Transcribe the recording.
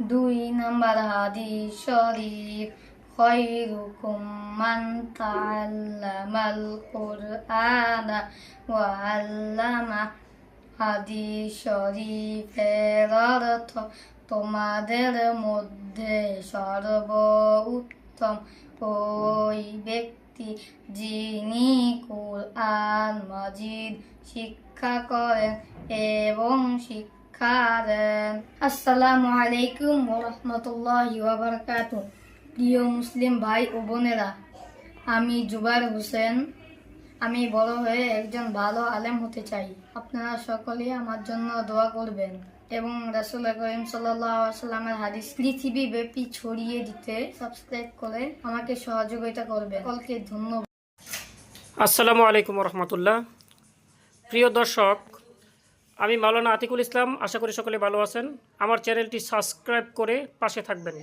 দুই নাম্বার হাদিস শরীফ মান তাআল্লামাল কুরআনা ওয়া আল্লামা। হাদিস শরীফের অর্থ, তোমাদের মধ্যে সর্ব উত্তম ওই ব্যক্তি যিনি কুরআন মজিদ শিক্ষা করেন এবং শিক্ষা দেন আসসালামু আলাইকুম ওরহমতুল্লাহি ওয়াবারাকাতু প্রিয় মুসলিম ভাই ও বোনেরা, আমি জুবাইর হোসেন। আমি বড় হয়ে একজন ভালো আলেম হতে চাই। আপনারা সকলেই আমার জন্য দোয়া করবেন এবং রাসুল করিম সাল্লামের হাদিস পৃথিবী ব্যাপী ছড়িয়ে দিতে সাবস্ক্রাইব করে আমাকে সহযোগিতা করবেন। সকলকে ধন্যবাদ। আসসালামু আলাইকুম রহমতুল্লাহ। প্রিয় দর্শক আমি মাওলানা আতিকুল ইসলাম, আশা করি সকলে ভালো আছেন। আমার চ্যানেলটি সাবস্ক্রাইব করে পাশে থাকবেন।